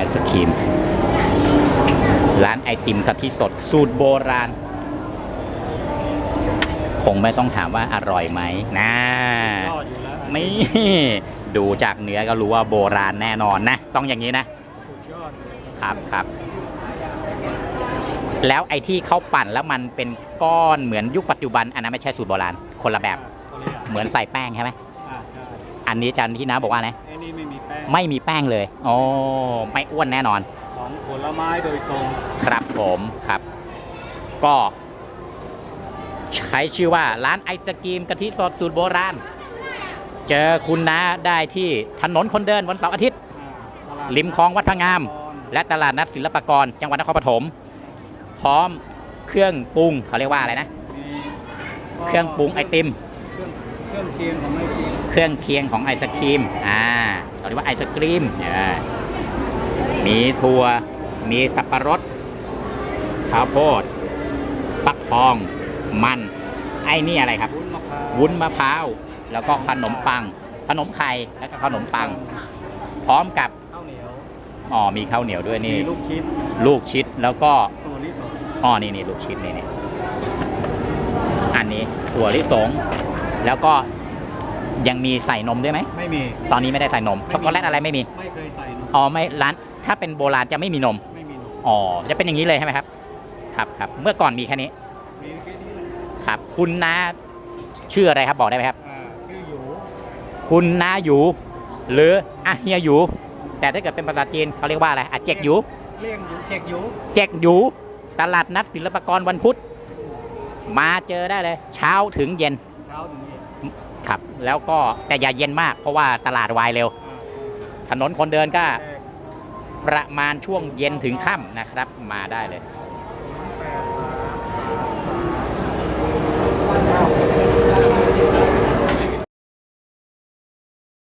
อศครีม ร้านไอติมกะทิสด สูตรโบราณ คงไม่ต้องถามว่าอร่อยไหมนะยอดอยู่แล้วนี่ ดูจากเนื้อก็รู้ว่าโบราณแน่นอนนะ ต้องอย่างนี้นะสุดยอดเลยครับครับ แล้วไอ้ที่เขาปั่นแล้วมันเป็นก้อนเหมือนยุคปัจจุบัน อันนั้นไม่ใช่สูตรโบราณ คนละแบบคนละอย่างเหมือนใส่แป้งใช่ไหมอ่าใช่อันนี้อาจันที่น้าบอกว่านะไอ้นี่ไม่มีแป้งไม่มีแป้งเลยโอ้ไม่อ้วนแน่นอน ของผลไม้โดยตรงครับผมครับ ก็ ใช้ชื่อว่าร้านไอศกรีมกะทิสดสูตรโบราณ เจอคุณน้าได้ที่ถนนคนเดินวันเสาร์อาทิตย์ อ่าตลาดริมคลองวัดพระงามตอนและตลาดนัดศิลปากร จังหวัดนครปฐมพร้อมเครื่องปรุงเขาเรียกว่าอะไรนะ มีเครื่องปรุงไอติม เครื่อง เครื่องเคียงของไอติมเครื่องเคียงของไอศครีม อ่าเขาเรียกว่าไอศครีมอ่ามีถั่ว มีสับปะรด ข้าวโพด ฟักทอง มัน ไอ้นี่อะไรครับ วุ้นมะพร้าววุ้นมะพร้าว แล้วก็ขนมปัง ขนมไข่ แล้วก็ขนมปัง พร้อมกับ ข้าวเหนียวอ๋อ มีข้าวเหนียวด้วยนี่มีลูกคิดลูกชิด แล้วก็ตัวนี้สดอ๋อ นี่นี่ลูกชิดนี่นี่อันนี้ถั่วลิสง แล้วก็ยังมีใส่นมด้วยไหม ไม่มีตอนนี้ไม่ได้ใส่นม ช็อกโกแลตอะไรไม่มี ไม่เคยใส่นมอ๋อไม่ร้านถ้าเป็นโบราณจะไม่มีนม ไม่มีนมอ๋อจะเป็นอย่างนี้เลยใช่ไหมครับ ครับครับเมื่อก่อนมีแค่นี้ มีแค่นี้เลยครับ คุณน้าชื่ออะไรครับบอกได้ไหมครับ อ่าชื่ออยู่คุณน้าหยูหรืออะเฮียหยูแต่ถ้าเกิดเป็นภาษาจีนเขาเรียกว่าอะไรอะเจกหยูเลี่ยงอยู่เจ็กอยู่เจกหยูตลาดนัดศิลปากรวันพุธมาเจอได้เลย เช้าถึงเย็นเช้าถึงเย็นครับ แล้วก็แต่อย่าเย็นมากเพราะว่าตลาดวายเร็วอ่าถนนคนเดินก็แจกประมาณช่วงเย็นถึงค่ำนะครับมาได้เลยอ